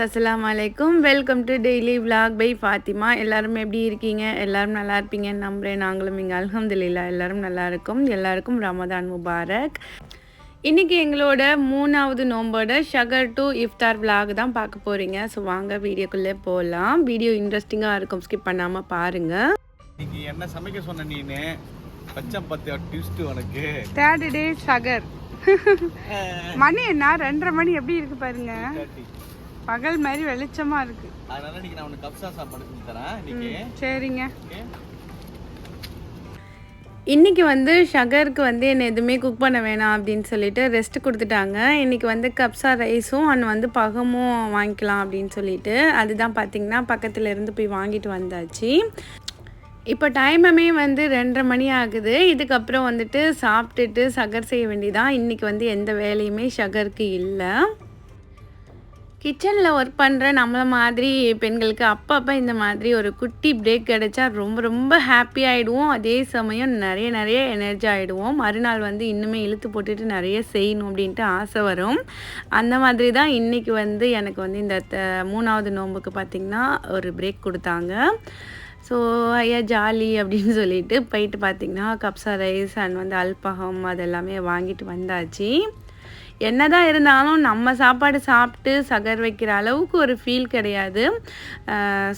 Friends அஸ்ஸலாமு அலைக்கும் welcome to daily vlog by Fathima எல்லாரும் எப்படி இருக்கீங்க? எல்லாரும் நல்லா இருப்பீங்கன்னு நம்புகிறேன் நாங்களும் இங்கே அல்ஹம்துலில்லா எல்லாரும் நல்லா இருக்கோம். எல்லாருக்கும் ரமதான் முபாரக். இன்றைக்கி எங்களோட மூணாவது நோம்போட ஷகர் டு இஃப்தார் vlog தான் பார்க்க போகிறீங்க ஸோ வாங்க வீடியோக்குள்ளே போகலாம் வீடியோ இன்ட்ரெஸ்டிங்காக இருக்கும். ஸ்கிப் பண்ணாமல் பாருங்கள் இன்னைக்கு என்ன சமைக்க சொன்ன நீனு? பச்சை பத்து ட்விஸ்ட் உனக்கு? Third day ஷகர். மணி என்ன? ரெண்டரை மணி எப்படி இருக்கு பாருங்க. பகல் மாதிரி வெளிச்சமா இருக்கு. அதனால இன்னைக்கு நான் உனக்கு கப்சா சாப்பாடு செஞ்சு தரேன் இன்னைக்கு. சரிங்க. ஓகே? இன்னைக்கு வந்து ஷகருக்கு வந்து என்னை எதுவுமே குக் பண்ண வேணாம் அப்படின்னு சொல்லிட்டு ரெஸ்ட் கொடுத்துட்டாங்க. இன்னைக்கு வந்து கப்ஸா ரைஸும் அண்ட் வந்து பகமும் வாங்கிக்கலாம் அப்படின்னு சொல்லிட்டு. அதுதான் பார்த்தீங்கன்னா பக்கத்துல இருந்து போய் வாங்கிட்டு வந்தாச்சு. இப்போ டைமுமே வந்து ரெண்டரை மணி ஆகுது. இதுக்கப்புறம் வந்துட்டு சாப்பிட்டுட்டு ஷகர் செய்ய வேண்டியதான் இன்றைக்கி வந்து எந்த வேலையுமே ஷகருக்கு இல்லை. கிச்சனில் ஒர்க் பண்ணுற நம்மளை மாதிரி பெண்களுக்கு அப்பப்போ இந்த மாதிரி ஒரு குட்டி பிரேக் கிடைச்சா ரொம்ப ரொம்ப ஹாப்பி ஆகிடுவோம் அதே சமயம் நிறைய நிறைய எனர்ஜி ஆகிடுவோம் மறுநாள் வந்து இன்னுமே இழுத்து போட்டுட்டு நிறைய செய்யணும் அப்படின்ட்டு ஆசை வரும். அந்த மாதிரி தான் இன்றைக்கி வந்து எனக்கு வந்து இந்த த- மூணாவது நோன்புக்கு பார்த்திங்கன்னா ஒரு பிரேக் கொடுத்தாங்க. ஸோ ஐயா ஜாலி அப்படின்னு சொல்லிட்டு போயிட்டு பார்த்திங்கன்னா கப்சா ரைஸ் அண்ட் வந்து அல்பகம் அதெல்லாமே வாங்கிட்டு வந்தாச்சு. என்னதான் இருந்தாலும் நம்ம சாப்பாடு சாப்பிட்டு சகர் வைக்கிற அளவுக்கு ஒரு ஃபீல் கிடையாது.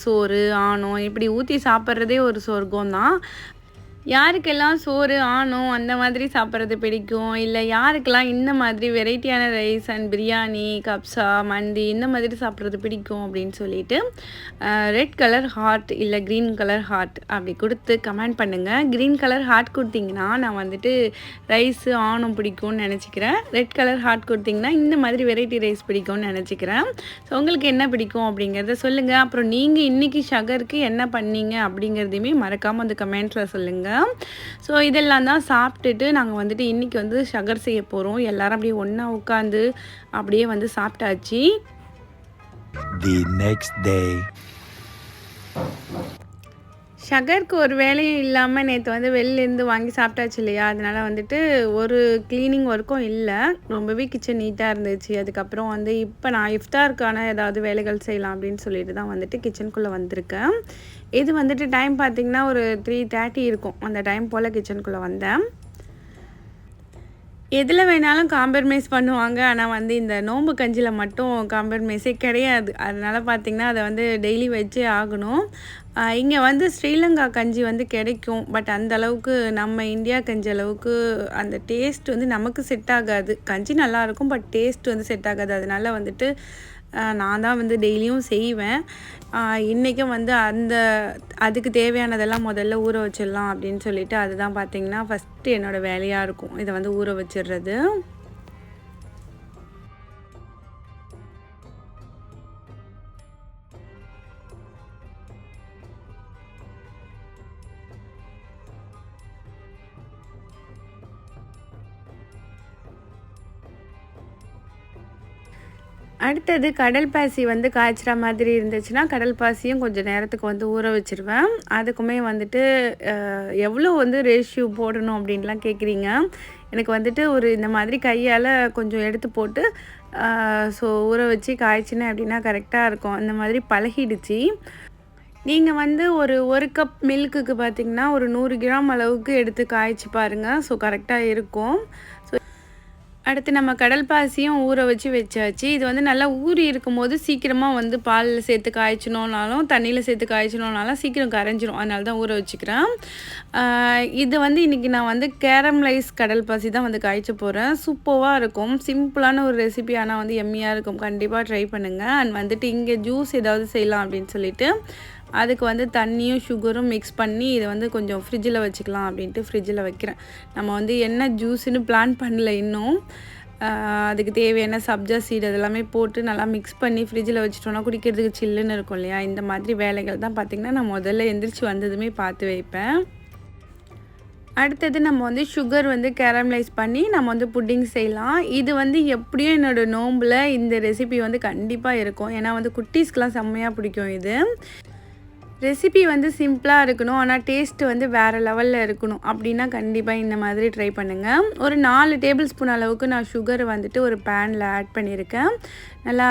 சோறு ஆணம் இப்படி ஊற்றி சாப்பிட்றதே ஒரு சொர்க்கம் தான் யாருக்கெல்லாம் சோறு ஆணம் அந்த மாதிரி சாப்பிட்றது பிடிக்கும்? இல்லை யாருக்கெல்லாம் இந்த மாதிரி வெரைட்டியான ரைஸ் அண்ட் பிரியாணி கப்ஸா மந்தி இந்த மாதிரி சாப்பிட்றது பிடிக்கும் அப்படின்னு சொல்லிட்டு ரெட் கலர் ஹார்ட் இல்லை க்ரீன் கலர் ஹார்ட் அப்படி கொடுத்து கமெண்ட் பண்ணுங்கள் க்ரீன் கலர் ஹார்ட் கொடுத்தீங்கன்னா நான் வந்துட்டு ரைஸு ஆணம் பிடிக்கும்னு நினச்சிக்கிறேன். ரெட் கலர் ஹார்ட் கொடுத்தீங்கன்னா இந்த மாதிரி வெரைட்டி ரைஸ் பிடிக்கும்னு நினச்சிக்கிறேன். ஸோ உங்களுக்கு என்ன பிடிக்கும் அப்படிங்கிறத சொல்லுங்கள் அப்புறம் நீங்கள் இன்றைக்கி ஷகருக்கு என்ன பண்ணீங்க அப்படிங்கிறதையுமே மறக்காமல் அந்த கமெண்ட்ஸில் சொல்லுங்கள் ஸோ இதெல்லாம் தான் சாப்பிட்டுட்டு நாங்கள் வந்துட்டு இன்றைக்கி வந்து ஷகர் செய்ய போகிறோம் எல்லாரும் அப்படியே ஒன்றா உட்காந்து அப்படியே வந்து சாப்பிட்டாச்சு. The next day. ஷகருக்கு ஒரு வேலையும் இல்லாமல் நேற்று வந்து வெளிலேருந்து வாங்கி சாப்பிட்டாச்சு இல்லையா? அதனால் வந்துட்டு ஒரு க்ளீனிங் ஒர்க்கும் இல்லை. ரொம்பவே கிச்சன் நீட்டாக இருந்துச்சு. அதுக்கப்புறம் வந்து இப்போ நான் இஃப்தாருக்கான ஏதாவது வேலைகள் செய்யலாம் அப்படின்னு சொல்லிட்டு தான் வந்துட்டு கிச்சனுக்குள்ளே வந்திருக்கேன். இது வந்துட்டு டைம் பார்த்திங்கன்னா ஒரு த்ரீ தேர்ட்டி இருக்கும். அந்த டைம் போல் கிச்சனுக்குள்ளே வந்தேன். எதில் வேணாலும் காம்பர்மைஸ் பண்ணுவாங்க. ஆனால் வந்து இந்த நோம்பு கஞ்சியில் மட்டும் காம்பர்மைஸே கிடையாது. அதனால் பார்த்திங்கன்னா அதை வந்து டெய்லி வச்சே ஆகணும். இங்கே வந்து ஸ்ரீலங்கா கஞ்சி வந்து கிடைக்கும். பட் அந்த அளவுக்கு நம்ம இந்தியா கஞ்சி அளவுக்கு அந்த டேஸ்ட் வந்து நமக்கு செட் ஆகாது. கஞ்சி நல்லாயிருக்கும் பட் டேஸ்ட் வந்து செட் ஆகாது. அதனால வந்துட்டு நான் தான் வந்து டெய்லியும் செய்வேன். இன்றைக்கும் வந்து அந்த அதுக்கு தேவையானதெல்லாம் முதல்ல ஊற வச்சிடலாம் அப்படின்னு சொல்லிட்டு அதுதான் பார்த்திங்கன்னா ஃபஸ்ட்டு என்னோடய வேலையாக இருக்கும். இதை வந்து ஊற வச்சிடுறது. அடுத்தது கடல் பாசி வந்து காய்ச்சிற மாதிரி இருந்துச்சுன்னா கடல் பாசியும் கொஞ்சம் நேரத்துக்கு வந்து ஊற வச்சிருவேன். அதுக்குமே வந்துட்டு எவ்வளோ வந்து ரேஷியோ போடணும் அப்படின்லாம் கேட்குறீங்க எனக்கு வந்துட்டு ஒரு இந்த மாதிரி கையால் கொஞ்சம் எடுத்து போட்டு ஸோ ஊற வச்சு காய்ச்சினேன் அப்படின்னா கரெக்டாக இருக்கும். அந்த மாதிரி பழகிடுச்சு. நீங்கள் வந்து ஒரு ஒரு கப் மில்க்குக்கு பார்த்திங்கன்னா ஒரு நூறு கிராம் அளவுக்கு எடுத்து காய்ச்சி பாருங்கள் ஸோ கரெக்டாக இருக்கும். அடுத்து நம்ம கடல் பாசியும் ஊற வச்சு வச்சாச்சு. இது வந்து நல்லா ஊறி இருக்கும்போது சீக்கிரமாக வந்து பாலில் சேர்த்து காய்ச்சணுன்னாலும் தண்ணியில் சேர்த்து காய்ச்சணுன்னாலும் சீக்கிரம் கரைஞ்சிரும். அதனால தான் ஊற வச்சுக்கிறேன். இது வந்து இன்றைக்கி நான் வந்து கேரம்லைஸ் கடல் பாசி தான் வந்து காய்ச்ச போகிறேன் சூப்பராக இருக்கும். சிம்பிளான ஒரு ரெசிபி ஆனால் வந்து எம்மியாக இருக்கும். கண்டிப்பாக ட்ரை பண்ணுங்கள் அண்ட் வந்துட்டு இங்கே ஜூஸ் ஏதாவது செய்யலாம் அப்படின்னு சொல்லிட்டு அதுக்கு வந்து தண்ணியும் சுகரும் மிக்ஸ் பண்ணி இதை வந்து கொஞ்சம் ஃப்ரிட்ஜில் வச்சுக்கலாம் அப்படின்ட்டு ஃப்ரிட்ஜில் வைக்கிறேன். நம்ம வந்து என்ன ஜூஸுன்னு பிளான் பண்ணல இன்னும். அதுக்கு தேவையான சப்ஜா சீடு அதெல்லாமே போட்டு நல்லா மிக்ஸ் பண்ணி ஃப்ரிட்ஜில் வச்சுட்டோம்னா குடிக்கிறதுக்கு சில்லுன்னு இருக்கும் இல்லையா? இந்த மாதிரி வேலைகள் தான் பார்த்திங்கன்னா நான் முதல்ல எந்திரிச்சு வந்ததுமே பார்த்து வைப்பேன். அடுத்தது நம்ம வந்து சுகர் வந்து கேரமலைஸ் பண்ணி நம்ம வந்து புட்டிங் செய்யலாம். இது வந்து எப்படியும் என்னோடய நோம்பில் இந்த ரெசிபி வந்து கண்டிப்பாக இருக்கும். ஏன்னா வந்து குட்டீஸ்க்கெலாம் செம்மையாக பிடிக்கும் இது. ரெசிபி வந்து சிம்பிளாக இருக்கணும் ஆனால் டேஸ்ட்டு வந்து வேறு லெவலில் இருக்கணும் அப்படின்னா கண்டிப்பாக இந்த மாதிரி ட்ரை பண்ணுங்கள் ஒரு நாலு டேபிள் ஸ்பூன் அளவுக்கு நான் சுகரை வந்துட்டு ஒரு பேனில் ஆட் பண்ணியிருக்கேன். நல்லா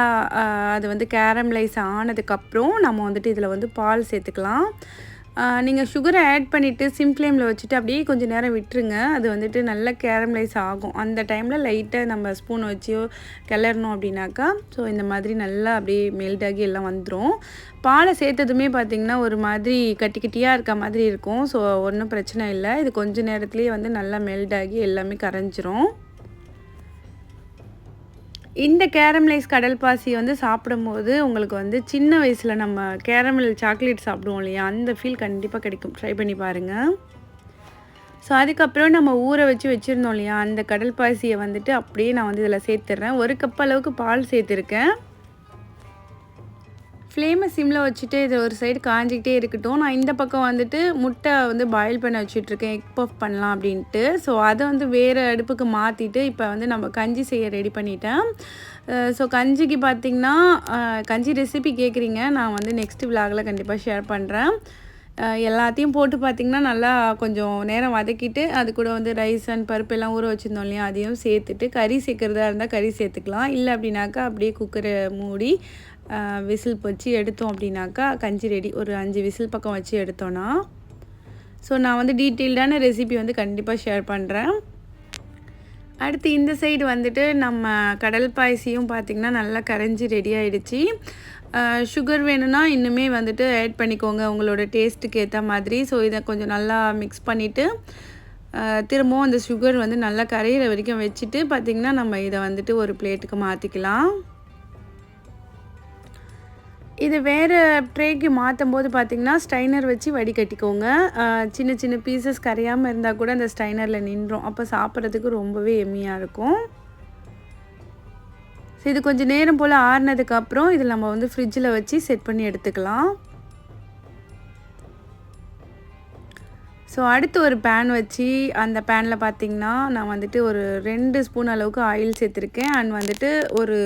அது வந்து கேரமலைஸ் ஆனதுக்கப்புறம் நம்ம வந்துட்டு இதில் வந்து பால் சேர்த்துக்கலாம். நீங்கள் சுகரை ஆட் பண்ணிவிட்டு சிம் ஃப்ளேமில் வச்சுட்டு அப்படியே கொஞ்சம் நேரம் விட்டுருங்க. அது வந்துட்டு நல்லா கேரமலைஸ் ஆகும். அந்த டைமில் லைட்டாக நம்ம ஸ்பூன் வச்சு கிளறணும் அப்படின்னாக்கா ஸோ இந்த மாதிரி நல்லா அப்படியே மெல்டாகி எல்லாம் வந்துடும் பாலை சேர்த்ததுமே பார்த்திங்கன்னா ஒரு மாதிரி கட்டி கட்டியாக இருக்க மாதிரி இருக்கும். ஸோ ஒன்றும் பிரச்சனை இல்லை. இது கொஞ்ச நேரத்துலேயே வந்து நல்லா மெல்டாகி எல்லாமே கரைஞ்சிரும். இந்த கேரமலைஸ் கடல் பாசி வந்து சாப்பிடும்போது உங்களுக்கு வந்து சின்ன வயசில் நம்ம கேரமல் சாக்லேட் சாப்பிடுவோம் இல்லையா? அந்த ஃபீல் கண்டிப்பாக கிடைக்கும். ட்ரை பண்ணி பாருங்கள் ஸோ அதுக்கப்புறம் நம்ம ஊற வச்சு வச்சுருந்தோம் இல்லையா? அந்த கடல் பாசியை வந்துட்டு அப்படியே நான் வந்து இதில் சேர்த்துட்றேன் ஒரு கப் அளவுக்கு பால் சேர்த்துருக்கேன். ஃப்ளேமை சிம்மில் வச்சுட்டு இது ஒரு சைடு காஞ்சிக்கிட்டே இருக்கட்டும். நான் இந்த பக்கம் வந்துட்டு முட்டை வந்து பாயில் பண்ண வச்சுட்ருக்கேன் எக் பஃப் பண்ணலாம் அப்படின்ட்டு. ஸோ அதை வந்து வேறு அடுப்புக்கு மாற்றிட்டு இப்போ வந்து நம்ம கஞ்சி செய்ய ரெடி பண்ணிட்டேன். ஸோ கஞ்சிக்கு பார்த்திங்கன்னா கஞ்சி ரெசிபி கேட்குறீங்க நான் வந்து நெக்ஸ்ட் விலாகில் கண்டிப்பாக ஷேர் பண்ணுறேன் எல்லாத்தையும் போட்டு பார்த்திங்கன்னா நல்லா கொஞ்சம் நேரம் வதக்கிட்டு அது கூட வந்து ரைஸ் அண்ட் பருப்பு எல்லாம் ஊற வச்சுருந்தோம் இல்லையா? அதையும் சேர்த்துட்டு கறி சேர்க்குறதா இருந்தால் கறி சேர்த்துக்கலாம். இல்லை அப்படின்னாக்கா அப்படியே குக்கரை மூடி விசில் வச்சு எடுத்தோம் அப்படின்னாக்கா கஞ்சி ரெடி. ஒரு அஞ்சு விசில் பக்கம் வச்சு எடுத்தோன்னா ஸோ நான் வந்து டீட்டெயில்டான ரெசிபி வந்து கண்டிப்பாக ஷேர் பண்ணுறேன் அடுத்து இந்த சைடு வந்துட்டு நம்ம கடல் பாயசியும் பார்த்திங்கன்னா நல்லா கரைஞ்சி ரெடி ஆகிடுச்சி சுகர் வேணும்னா இன்னுமே வந்துட்டு ஆட் பண்ணிக்கோங்க. உங்களோட டேஸ்ட்டுக்கு ஏற்ற மாதிரி. ஸோ இதை கொஞ்சம் நல்லா மிக்ஸ் பண்ணிவிட்டு திரும்பவும் அந்த சுகர் வந்து நல்லா கரையிற வரைக்கும் வச்சுட்டு பார்த்திங்கன்னா நம்ம இதை வந்துட்டு ஒரு பிளேட்டுக்கு மாற்றிக்கலாம் இது வேறு ட்ரேக்கு மாற்றும் போது பார்த்திங்கன்னா ஸ்டைனர் வச்சு வடிகட்டிக்கோங்க சின்ன சின்ன பீசஸ் கரையாமல் இருந்தால் கூட அந்த ஸ்டைனரில் நின்றோம். அப்போ சாப்பிட்றதுக்கு ரொம்பவே எம்மியாக இருக்கும். ஸோ இது கொஞ்சம் நேரம் போல் ஆறுனதுக்கப்புறம் இதில் நம்ம வந்து ஃப்ரிட்ஜில் வச்சு செட் பண்ணி எடுத்துக்கலாம். ஸோ அடுத்து ஒரு பேன் வச்சு அந்த பேனில் பார்த்தீங்கன்னா நான் வந்துட்டு ஒரு ரெண்டு ஸ்பூன் அளவுக்கு ஆயில் சேர்த்துருக்கேன். அண்ட் வந்துட்டு ஒரு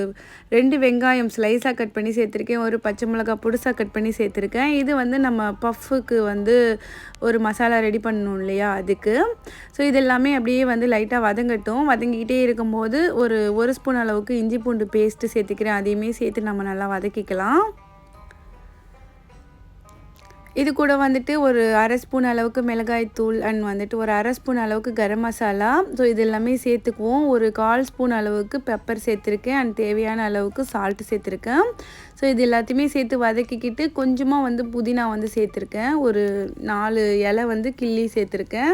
ரெண்டு வெங்காயம் ஸ்லைஸாக கட் பண்ணி சேர்த்துருக்கேன். ஒரு பச்சை மிளகாய் புதுசாக கட் பண்ணி சேர்த்துருக்கேன். இது வந்து நம்ம பஃப்புக்கு வந்து ஒரு மசாலா ரெடி பண்ணணும் இல்லையா அதுக்கு. ஸோ இது எல்லாமே அப்படியே வந்து லைட்டாக வதங்கட்டும். வதங்கிக்கிட்டே இருக்கும்போது ஒரு ஒரு ஸ்பூன் அளவுக்கு இஞ்சி பூண்டு பேஸ்ட்டு சேர்த்துக்கிறேன். அதையுமே சேர்த்து நம்ம நல்லா வதக்கிக்கலாம். இது கூட வந்துட்டு ஒரு அரை ஸ்பூன் அளவுக்கு மிளகாய் தூள் அண்ட் வந்துட்டு ஒரு அரை ஸ்பூன் அளவுக்கு கரம் மசாலா. ஸோ இது எல்லாமே சேர்த்துக்குவோம். ஒரு கால் ஸ்பூன் அளவுக்கு பெப்பர் சேர்த்துருக்கேன் அண்ட் தேவையான அளவுக்கு சால்ட்டு சேர்த்துருக்கேன். ஸோ இது எல்லாத்தையுமே சேர்த்து வதக்கிக்கிட்டு கொஞ்சமாக வந்து புதினா வந்து சேர்த்துருக்கேன். ஒரு நாலு இலை வந்து கிள்ளி சேர்த்துருக்கேன்.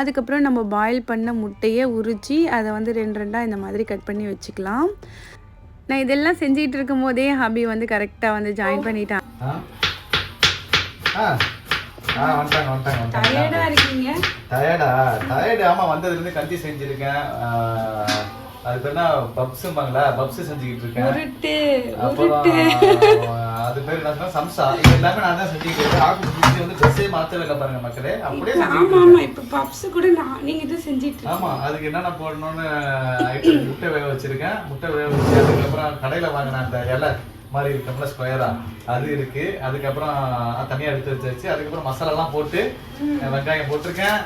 அதுக்கப்புறம் நம்ம பாயில் பண்ண முட்டையை உரித்து அதை வந்து ரெண்டு ரெண்டாக இந்த மாதிரி கட் பண்ணி வச்சுக்கலாம். நான் இதெல்லாம் செஞ்சிட்டு இருக்கும் போதே ஹபி வந்து கரெக்டாக வந்து ஜாயின் பண்ணிட்டான். ஆ. ஆ வந்துட்டாங்க வந்துட்டாங்க வந்துட்டாங்க. இருக்கீங்க? டயர்டா டயர்டு ஆமா வந்ததுலேருந்து கஞ்சி செஞ்சிருக்கேன். அது பேர் என்ன? பப்ஸும்பாங்களா? பப்ஸ் செஞ்சுக்கிட்டு இருக்கேன். அப்புறம் அது பேர் என்ன சம்சா. இது எல்லாமே நான் தான் செஞ்சுக்கிட்டு இருக்கேன். ஆஃபீஸ் முடிச்சு வந்து ட்ரெஸ்ஸே மாற்றவே இல்லை பாருங்க மக்களே. அப்படியே செஞ்சுக்கிட்டு ஆமா இருக்கேன். ஆமா இப்ப பப்ஸ் கூட நான் நீங்க தான் செஞ்சிட்டு ஆமா அதுக்கு என்னென்ன போடணும்னு முட்டை வேக வச்சிருக்கேன். முட்டை வேக வச்சு அதுக்கப்புறம் கடையில வாங்கின அந்த இலை. மாதிரி இருக்கும்ல ஸ்கொயரா அது இருக்கு. அதுக்கப்புறம் தனியா எடுத்து வச்சாச்சு. அதுக்கப்புறம் மசாலா எல்லாம் போட்டு வெங்காயம் போட்டிருக்கேன்.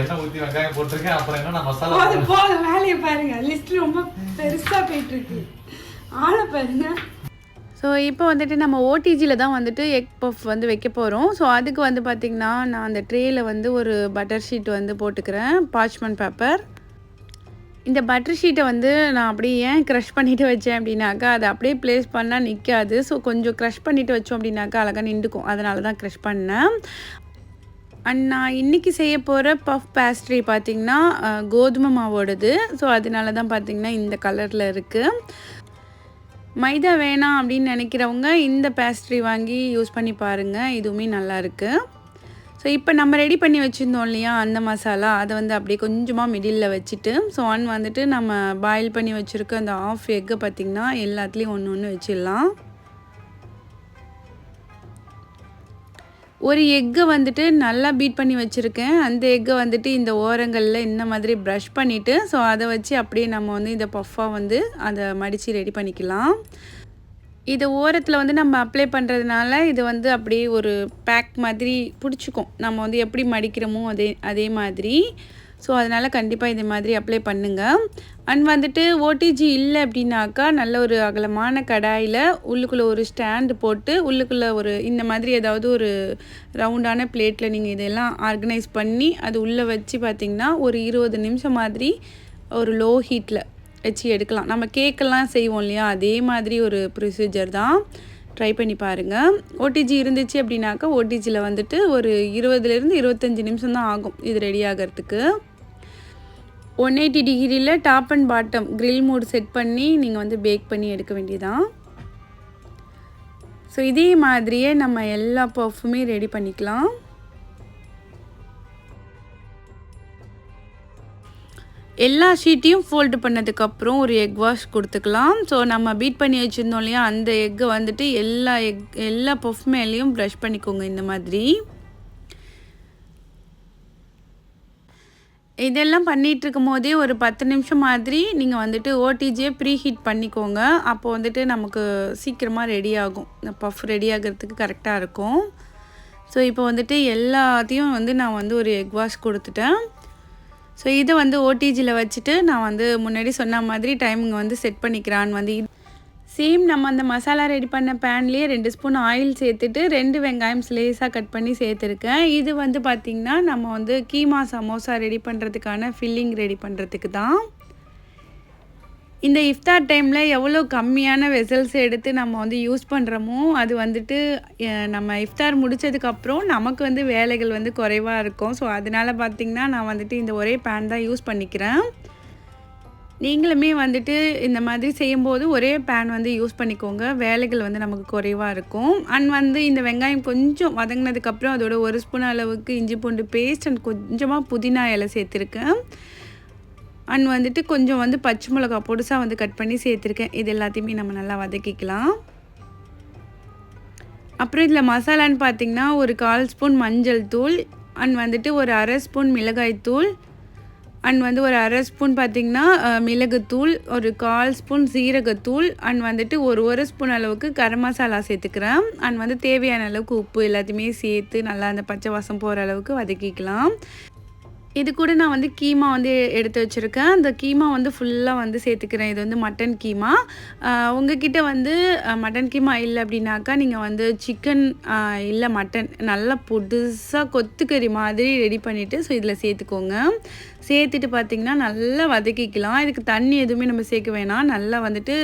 எண்ணெய் ஊத்தி வெங்காயம் போட்டிருக்கேன். அப்புறம் என்னென்ன மசாலா போதும் போதும். வேலையை பாருங்க. லிஸ்ட் ரொம்ப பெருசா போயிட்டு இருக்கு ஆளை பாருங்க. ஸோ இப்போ வந்துட்டு நம்ம ஓடிஜியில் தான் வந்துட்டு எக் பஃப் வந்து வைக்க போகிறோம் ஸோ அதுக்கு வந்து பார்த்திங்கன்னா நான் அந்த ட்ரேயில் வந்து ஒரு பட்டர் ஷீட் வந்து போட்டுக்கிறேன். பார்ச்மெண்ட் பேப்பர் இந்த பட்டர் ஷீட்டை வந்து நான் அப்படியே ஏன் க்ரஷ் பண்ணிட்டு வச்சேன் அப்படின்னாக்கா அதை அப்படியே ப்ளேஸ் பண்ணால் நிற்காது ஸோ கொஞ்சம் க்ரஷ் பண்ணிட்டு வச்சோம் அப்படின்னாக்கா அழகாக நின்றுக்கும். அதனால தான் க்ரஷ் பண்ணேன். அண்ட் நான் இன்றைக்கி செய்ய போகிற பஃப் பேஸ்ட்ரி பார்த்திங்கன்னா கோதுமை மாவோடது. ஸோ அதனால தான் பார்த்திங்கன்னா இந்த கலரில் இருக்குது மைதா வேணாம் அப்படின்னு நினைக்கிறவங்க இந்த பேஸ்ட்ரி வாங்கி யூஸ் பண்ணி பாருங்கள் இதுவுமே நல்லா இருக்குது ஸோ இப்போ நம்ம ரெடி பண்ணி வச்சுருந்தோம் இல்லையா அந்த மசாலா அதை வந்து அப்படியே கொஞ்சமாக மிடில் வச்சுட்டு ஸோ ஒன் வந்துட்டு நம்ம பாயில் பண்ணி வச்சுருக்க அந்த ஆஃப் எக்கை பார்த்திங்கன்னா எல்லாத்துலேயும் ஒன்று ஒன்று வச்சிடலாம். ஒரு எக்கை வந்துட்டு நல்லா பீட் பண்ணி வச்சுருக்கேன். அந்த எக்கை வந்துட்டு இந்த ஓரங்களில் இந்த மாதிரி ப்ரஷ் பண்ணிவிட்டு ஸோ அதை வச்சு அப்படியே நம்ம வந்து இந்த பஃப்பாக வந்து அதை மடித்து ரெடி பண்ணிக்கலாம். இது ஓரத்தில் வந்து நம்ம அப்ளை பண்ணுறதுனால இது வந்து அப்படியே ஒரு பேக் மாதிரி பிடிச்சிக்கும். நம்ம வந்து எப்படி மடிக்கிறோமோ அதே அதே மாதிரி. ஸோ அதனால் கண்டிப்பாக இது மாதிரி அப்ளை பண்ணுங்கள் அண்ட் வந்துட்டு ஓடிஜி இல்லை அப்படின்னாக்கா நல்ல ஒரு அகலமான கடாயில் உள்ளுக்குள்ளே ஒரு ஸ்டாண்டு போட்டு உள்ளுக்குள்ளே ஒரு இந்த மாதிரி ஏதாவது ஒரு ரவுண்டான பிளேட்டில் நீங்கள் இதெல்லாம் ஆர்கனைஸ் பண்ணி அது உள்ளே வச்சு பார்த்திங்கன்னா ஒரு இருபது நிமிஷம் மாதிரி ஒரு லோ ஹீட்டில் வச்சு எடுக்கலாம். நம்ம கேக்கெல்லாம் செய்வோம் இல்லையா? அதே மாதிரி ஒரு ப்ரொசீஜர் தான். ட்ரை பண்ணி பாருங்கள் ஓடிஜி இருந்துச்சு அப்படின்னாக்கா ஓடிஜியில் வந்துட்டு ஒரு இருபதுலேருந்து இருபத்தஞ்சி நிமிஷம் தான் ஆகும் இது ரெடி ஆகிறதுக்கு. ஒன் எயிட்டி டிகிரியில் top and bottom grill mode set பண்ணி நீங்கள் வந்து பேக் பண்ணி எடுக்க வேண்டியதான் ஸோ இதே மாதிரியே நம்ம எல்லா பஃப்புமே ரெடி பண்ணிக்கலாம். எல்லா ஷீட்டையும் ஃபோல்டு பண்ணதுக்கப்புறம் ஒரு எக் வாஷ் கொடுத்துக்கலாம். ஸோ நம்ம பீட் பண்ணி வச்சுருந்தோம் இல்லையா அந்த எக்கை வந்துட்டு எல்லா எக் எல்லா பஃப் மேலேயும் ப்ரஷ் பண்ணிக்கோங்க இந்த மாதிரி. இதெல்லாம் பண்ணிகிட்டு இருக்கும் போதே ஒரு பத்து நிமிஷம் மாதிரி நீங்கள் வந்துட்டு ஓடிஜியை ப்ரீ ஹீட் பண்ணிக்கோங்க. அப்போ வந்துட்டு நமக்கு சீக்கிரமாக ரெடி ஆகும். இந்த பஃப் ரெடி ஆகிறதுக்கு கரெக்டாக இருக்கும். ஸோ இப்போ வந்துட்டு எல்லாத்தையும் வந்து நான் வந்து ஒரு எக் வாஷ் கொடுத்துட்டேன். ஸோ இதை வந்து ஓடிஜியில் வச்சுட்டு நான் வந்து முன்னாடி சொன்ன மாதிரி டைமிங் வந்து செட் பண்ணிக்கிறான்னு வந்து சேம் நம்ம அந்த மசாலா ரெடி பண்ண பேன்லேயே ரெண்டு ஸ்பூன் ஆயில் சேர்த்துட்டு ரெண்டு வெங்காயம் ஸ்லேஸாக கட் பண்ணி சேர்த்துருக்கேன். இது வந்து பார்த்திங்கன்னா நம்ம வந்து கீமா சமோசா ரெடி பண்ணுறதுக்கான ஃபில்லிங் ரெடி பண்ணுறதுக்கு தான். இந்த இஃப்தார் டைமில் எவ்வளோ கம்மியான வெசல்ஸ் எடுத்து நம்ம வந்து யூஸ் பண்ணுறோமோ அது வந்துட்டு நம்ம இஃப்தார் முடிச்சதுக்கப்புறம் நமக்கு வந்து வேலைகள் வந்து குறைவாக இருக்கும். ஸோ அதனால் பார்த்திங்கன்னா நான் வந்துட்டு இந்த ஒரே பேன் தான் யூஸ் பண்ணிக்கிறேன். நீங்களுமே வந்துட்டு இந்த மாதிரி செய்யும்போது ஒரே பேன் வந்து யூஸ் பண்ணிக்கோங்க. வேலைகள் வந்து நமக்கு குறைவாக இருக்கும். அண்ட் வந்து இந்த வெங்காயம் கொஞ்சம் வதங்கினதுக்கப்புறம் அதோட ஒரு ஸ்பூன் அளவுக்கு இஞ்சி பூண்டு பேஸ்ட் அண்ட் கொஞ்சமாக புதினா இலை சேர்த்துருக்கேன். அண்ட் வந்துட்டு கொஞ்சம் வந்து பச்சை மிளகா பொடுசாக வந்து கட் பண்ணி சேர்த்துருக்கேன். இது எல்லாத்தையுமே நம்ம நல்லா வதக்கிக்கலாம். அப்புறம் இதில் மசாலான்னு பார்த்தீங்கன்னா ஒரு கால் ஸ்பூன் மஞ்சள் தூள் அண்ட் வந்துட்டு ஒரு அரை ஸ்பூன் மிளகாய் தூள் அண்ட் வந்து ஒரு அரை ஸ்பூன் பார்த்திங்கன்னா மிளகுத்தூள் ஒரு கால் ஸ்பூன் சீரகத்தூள் அண்ட் வந்துட்டு ஒரு ஒரு ஸ்பூன் அளவுக்கு கரம் மசாலா சேர்த்துக்கிறேன். அண்ட் வந்து தேவையான அளவுக்கு உப்பு எல்லாத்தையுமே சேர்த்து நல்லா அந்த பச்சை வாசம் போகிற அளவுக்கு வதக்கிக்கலாம். இது கூட நான் வந்து கீமா வந்து எடுத்து வச்சுருக்கேன். அந்த கீமா வந்து ஃபுல்லாக வந்து சேர்த்துக்கிறேன். இது வந்து மட்டன் கீமா. உங்ககிட்ட வந்து மட்டன் கீமா இல்லை அப்படின்னாக்கா நீங்கள் வந்து சிக்கன் இல்லை மட்டன் நல்லா புதுசாக கொத்துக்கறி மாதிரி ரெடி பண்ணிவிட்டு ஸோ இதில் சேர்த்துக்கோங்க. சேர்த்துட்டு பார்த்தீங்கன்னா நல்லா வதக்கிக்கலாம். இதுக்கு தண்ணி எதுவுமே நம்ம சேர்க்க வேணாம். நல்லா வந்துட்டு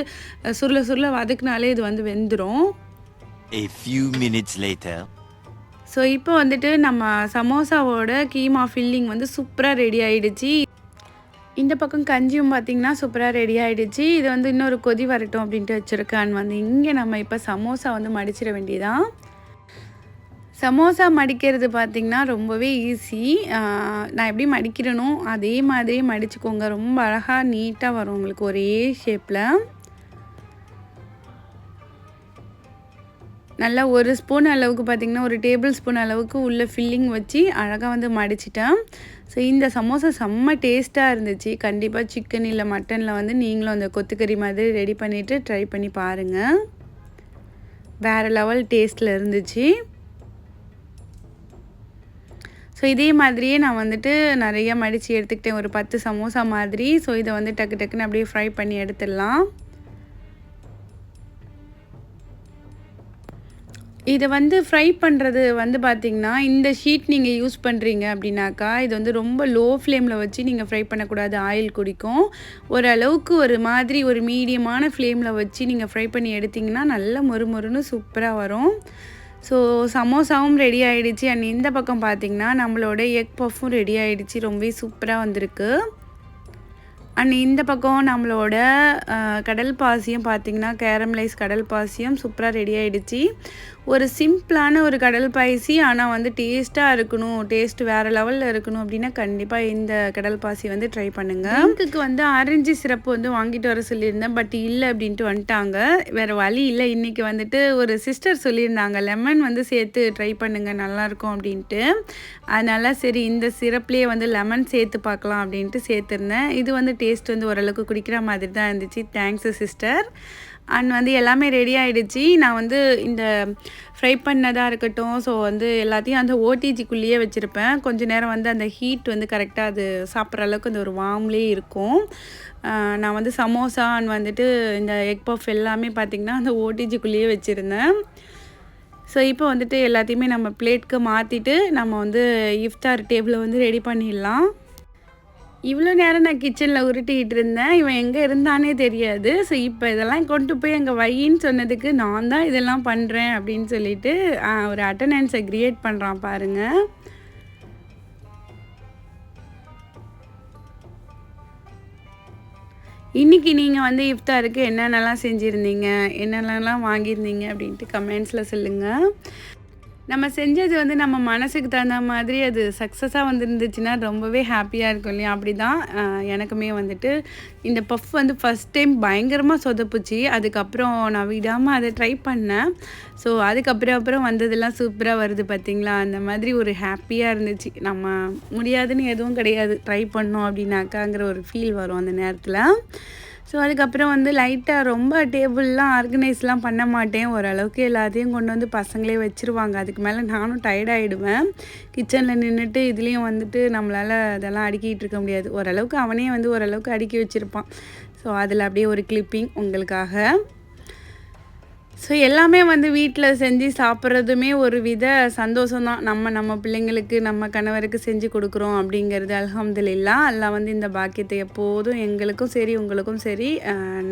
சுருள சுருள வதக்குனாலே இது வந்து வெந்துடும் A few minutes later. So இப்போ வந்துட்டு நம்ம சமோசாவோட கீமா ஃபில்லிங் வந்து சூப்பராக ரெடி ஆகிடுச்சு இந்த பக்கம் கஞ்சியும் பார்த்திங்கன்னா சூப்பராக ரெடி ஆகிடுச்சு இது வந்து இன்னொரு கொதி வரட்டும் அப்படின்ட்டு வச்சுருக்கான்னு வந்து. இங்கே நம்ம இப்போ சமோசா வந்து மடிச்சிட வேண்டியதான் சமோசா மடிக்கிறது பார்த்திங்கன்னா ரொம்பவே ஈஸி நான் எப்படி மடிக்கிறேனோ அதே மாதிரியே மடிச்சுக்கோங்க. ரொம்ப அழகாக நீட்டாக வரும் உங்களுக்கு ஒரே ஷேப்பில் நல்லா ஒரு ஸ்பூன் அளவுக்கு பார்த்திங்கன்னா ஒரு டேபிள் ஸ்பூன் அளவுக்கு உள்ள ஃபில்லிங் வச்சு அழகாக வந்து மடிச்சிட்டேன். ஸோ இந்த சமோசா செம்ம டேஸ்ட்டாக இருந்துச்சு. கண்டிப்பாக சிக்கன் இல்லை மட்டனில் வந்து நீங்களும் அந்த கொத்துக்கறி மாதிரி ரெடி பண்ணிவிட்டு ட்ரை பண்ணி பாருங்கள் வேறு லெவல் டேஸ்ட்டில் இருந்துச்சு. ஸோ இதே மாதிரியே நான் வந்துட்டு நிறைய மடித்து எடுத்துக்கிட்டேன். ஒரு பத்து சமோசா மாதிரி. ஸோ இதை வந்து டக்கு டக்குன்னு அப்படியே ஃப்ரை பண்ணி எடுத்துடலாம். இதை வந்து ஃப்ரை பண்ணுறது வந்து பார்த்திங்கன்னா இந்த ஷீட் நீங்கள் யூஸ் பண்ணுறீங்க அப்படின்னாக்கா இது வந்து ரொம்ப லோ ஃப்ளேமில் வச்சு நீங்கள் ஃப்ரை பண்ணக்கூடாது. ஆயில் குடிக்கும். ஓரளவுக்கு ஒரு மாதிரி ஒரு மீடியமான ஃப்ளேமில் வச்சு நீங்கள் ஃப்ரை பண்ணி எடுத்திங்கன்னா நல்ல மொறுமொறுன்னு சூப்பராக வரும். ஸோ சமோசாவும் ரெடி ஆகிடுச்சு அண்ட் இந்த பக்கம் பார்த்திங்கன்னா நம்மளோட எக் பஃப்பும் ரெடி ஆகிடுச்சு ரொம்பவே சூப்பராக வந்திருக்கு. அண்ட் இந்த பக்கம் நம்மளோட கடல் பாசியும் பார்த்திங்கன்னா கேரமலைஸ் கடல் பாசியும் சூப்பராக ரெடி ஆகிடுச்சு ஒரு சிம்பிளான ஒரு கடல் பாயசி ஆனால் வந்து டேஸ்ட்டாக இருக்கணும் டேஸ்ட் வேறு லெவலில் இருக்கணும் அப்படின்னா கண்டிப்பாக இந்த கடல் பாசி வந்து ட்ரை பண்ணுங்கள் இதுக்கு வந்து ஆரஞ்சு சிறப்பு வந்து வாங்கிட்டு வர சொல்லியிருந்தேன் பட் இல்லை அப்படின்ட்டு வந்துட்டாங்க. வேறு வழி இல்லை. இன்றைக்கி வந்துட்டு ஒரு சிஸ்டர் சொல்லியிருந்தாங்க லெமன் வந்து சேர்த்து ட்ரை பண்ணுங்கள் நல்லாயிருக்கும் அப்படின்ட்டு. அதனால் சரி இந்த சிரப்லேயே வந்து லெமன் சேர்த்து பார்க்கலாம் அப்படின்ட்டு சேர்த்துருந்தேன். இது வந்து டேஸ்ட் வந்து ஓரளவுக்கு குடிக்கிற மாதிரி தான் இருந்துச்சு. தேங்க்ஸ் சிஸ்டர் அண்ட் வந்து எல்லாமே ரெடி ஆகிடுச்சு நான் வந்து இந்த ஃப்ரை பண்ணதாக இருக்கட்டும் ஸோ வந்து எல்லாத்தையும் அந்த ஓடிஜிக்குள்ளேயே வச்சுருப்பேன். கொஞ்ச நேரம் வந்து அந்த ஹீட் வந்து கரெக்டாக அது சாப்பிட்ற அளவுக்கு அந்த ஒரு வார்ம்லேயே இருக்கும். நான் வந்து சமோசா அண்ட் வந்துட்டு இந்த எக் பஃப் எல்லாமே பார்த்திங்கன்னா அந்த ஓடிஜிக்குள்ளேயே வச்சுருந்தேன். ஸோ இப்போ வந்துட்டு எல்லாத்தையுமே நம்ம பிளேட்க்கு மாற்றிட்டு நம்ம வந்து இஃப்தார் டேபிளை வந்து ரெடி பண்ணிடலாம். இவ்வளோ நேரம் நான் கிச்சனில் உருட்டிக்கிட்டு இருந்தேன். இவன் எங்கே இருந்தானே தெரியாது. ஸோ இப்போ இதெல்லாம் கொண்டு போய் எங்கள் வையின்னு சொன்னதுக்கு நான் தான் இதெல்லாம் பண்ணுறேன் அப்படின்னு சொல்லிட்டு ஒரு அட்டண்டன்ஸை க்ரியேட் பண்ணுறான் பாருங்கள் இன்றைக்கி நீங்கள் வந்து இஃப்தாருக்கு என்னென்னலாம் செஞ்சுருந்தீங்க? என்னென்னலாம் வாங்கியிருந்தீங்க அப்படின்ட்டு கமெண்ட்ஸில் சொல்லுங்கள் நம்ம செஞ்சது வந்து நம்ம மனசுக்கு தகுந்த மாதிரி அது சக்ஸஸாக வந்துருந்துச்சுன்னா ரொம்பவே ஹாப்பியாக இருக்கும் இல்லையா? அப்படி தான் எனக்குமே வந்துட்டு இந்த பஃப் வந்து ஃபஸ்ட் டைம் பயங்கரமாக சொதப்புச்சு. அதுக்கப்புறம் நான் விடாமல் அதை ட்ரை பண்ணேன். ஸோ அதுக்கப்புறம் அப்புறம் வந்ததெல்லாம் சூப்பராக வருது பார்த்தீங்களா அந்த மாதிரி ஒரு ஹாப்பியாக இருந்துச்சு. நம்ம முடியாதுன்னு எதுவும் கிடையாது. ட்ரை பண்ணோம் அப்படின்னாக்காங்கிற ஒரு ஃபீல் வரும் அந்த நேரத்தில். ஸோ அதுக்கப்புறம் வந்து லைட்டாக ரொம்ப டேபிள்லாம் ஆர்கனைஸ்லாம் பண்ண மாட்டேன். ஓரளவுக்கு எல்லாத்தையும் கொண்டு வந்து பசங்களே வச்சுருவாங்க. அதுக்கு மேலே நானும் tired கிச்சனில் நின்றுட்டு இதுலேயும் வந்துட்டு நம்மளால் அதெல்லாம் அடுக்கிட்டு இருக்க முடியாது. ஓரளவுக்கு அவனே வந்து ஓரளவுக்கு அடுக்கி வச்சுருப்பான். ஸோ அதில் அப்படியே ஒரு கிளிப்பிங் உங்களுக்காக. ஸோ எல்லாமே வந்து வீட்டில் செஞ்சு சாப்பிட்றதுமே ஒரு வித சந்தோஷம்தான். நம்ம நம்ம பிள்ளைங்களுக்கு நம்ம கணவருக்கு செஞ்சு கொடுக்குறோம் அப்படிங்கிறது அல்ஹம்துலில்லா. அல்லாஹ் வந்து இந்த பாக்கியத்தை எப்போதும் எங்களுக்கும் சரி உங்களுக்கும் சரி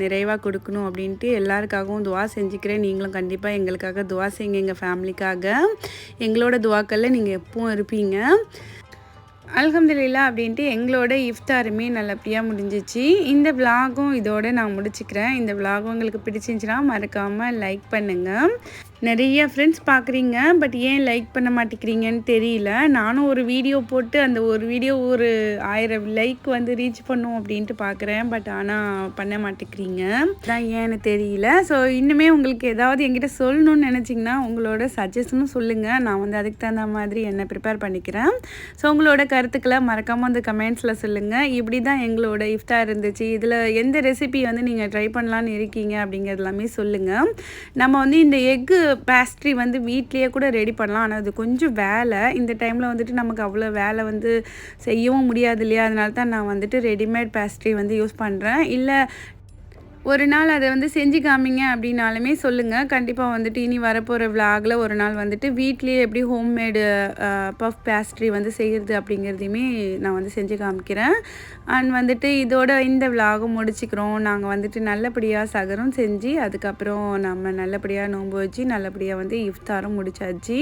நிறைவாக கொடுக்கணும் அப்படின்ட்டு எல்லாருக்காகவும் துவா செஞ்சுக்கிறேன். நீங்களும் கண்டிப்பாக எங்களுக்காக துவா செய்யுங்க எங்கள் ஃபேமிலிக்காக எங்களோட துவாக்களில் நீங்கள் எப்பவும் இருப்பீங்க. அல்ஹம்துலில்லா அப்படின்ட்டு எங்களோட இஃப்தாருமே நல்லபடியாக முடிஞ்சிச்சு. இந்த விலாகும் இதோடு நான் முடிச்சுக்கிறேன். இந்த விலாகும் உங்களுக்கு பிடிச்சிருந்துச்சுன்னா மறக்காமல் லைக் பண்ணுங்கள் நிறைய ஃப்ரெண்ட்ஸ் பார்க்குறீங்க பட் ஏன் லைக் பண்ண மாட்டேங்கிறீங்கன்னு தெரியல. நானும் ஒரு வீடியோ போட்டு அந்த ஒரு வீடியோ ஒரு ஆயிரம் லைக் வந்து ரீச் பண்ணும் அப்படின்ட்டு பார்க்குறேன். பட் ஆனால் பண்ண மாட்டேங்கிறீங்க. அதான் ஏன்னு தெரியல. ஸோ இன்னுமே உங்களுக்கு ஏதாவது என்கிட்ட சொல்லணும்னு நினச்சிங்கன்னா உங்களோட சஜஷனும் சொல்லுங்கள் நான் வந்து அதுக்கு தகுந்த மாதிரி என்ன ப்ரிப்பேர் பண்ணிக்கிறேன். ஸோ உங்களோட கருத்துக்களை மறக்காமல் அந்த கமெண்ட்ஸில் சொல்லுங்கள் இப்படி தான் எங்களோட இஃப்டாக இருந்துச்சு. இதில் எந்த ரெசிபி வந்து நீங்கள் ட்ரை பண்ணலான்னு இருக்கீங்க அப்படிங்கிறது எல்லாமே சொல்லுங்கள் நம்ம வந்து இந்த எக்கு பேஸ்ட்ரி வந்து வீட்லேயே கூட ரெடி பண்ணலாம். ஆனால் அது கொஞ்சம் வேலை. இந்த டைமில் வந்துட்டு நமக்கு அவ்வளோ வேலை வந்து செய்யவும் முடியாது இல்லையா? அதனால தான் நான் வந்துட்டு ரெடிமேட் பேஸ்ட்ரி வந்து யூஸ் பண்ணுறேன் இல்லை ஒரு நாள் அதை வந்து செஞ்சு காமிங்க அப்படின்னாலுமே சொல்லுங்கள் கண்டிப்பாக வந்துட்டு இனி வரப்போகிற விலாகில் ஒரு நாள் வந்துட்டு வீட்லேயே எப்படி ஹோம்மேடு பஃப் பேஸ்ட்ரி வந்து செய்கிறது அப்படிங்கிறதையுமே நான் வந்து செஞ்சு காமிக்கிறேன். அண்ட் வந்துட்டு இதோட இந்த விலாகும் முடிச்சுக்கிறோம். நாங்கள் வந்துட்டு நல்லபடியாக சகரும் செஞ்சு அதுக்கப்புறம் நம்ம நல்லபடியாக நோன்பு வச்சு நல்லபடியாக வந்து இஃப்தாரும் முடிச்சாச்சு.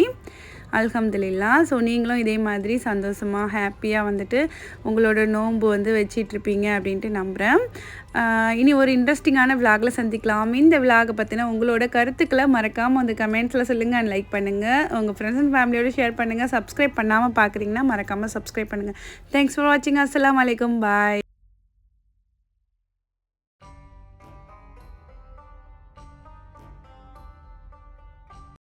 அல்ஹம்துலில்லா. ஸோ நீங்களும் இதே மாதிரி சந்தோஷமாக ஹாப்பியாக வந்துட்டு உங்களோட நோன்பு வந்து வச்சிட்ருப்பீங்க அப்படின்ட்டு நம்புகிறேன் இனி ஒரு இன்ட்ரெஸ்டிங்கான விலாகில் சந்திக்கலாம். இந்த விலாகை பற்றின உங்களோட கருத்துக்களை மறக்காமல் வந்து கமெண்ட்ஸில் சொல்லுங்கள் அண்ட் லைக் பண்ணுங்கள் உங்கள் ஃப்ரெண்ட்ஸ் அண்ட் ஃபேமிலியோடு ஷேர் பண்ணுங்கள் சப்ஸ்கிரைப் பண்ணாமல் பார்க்குறீங்கன்னா மறக்காமல் சப்ஸ்கிரைப் பண்ணுங்கள் தேங்க்ஸ் ஃபார் வாட்சிங் அஸ்லாம் வலைக்கம் பாய்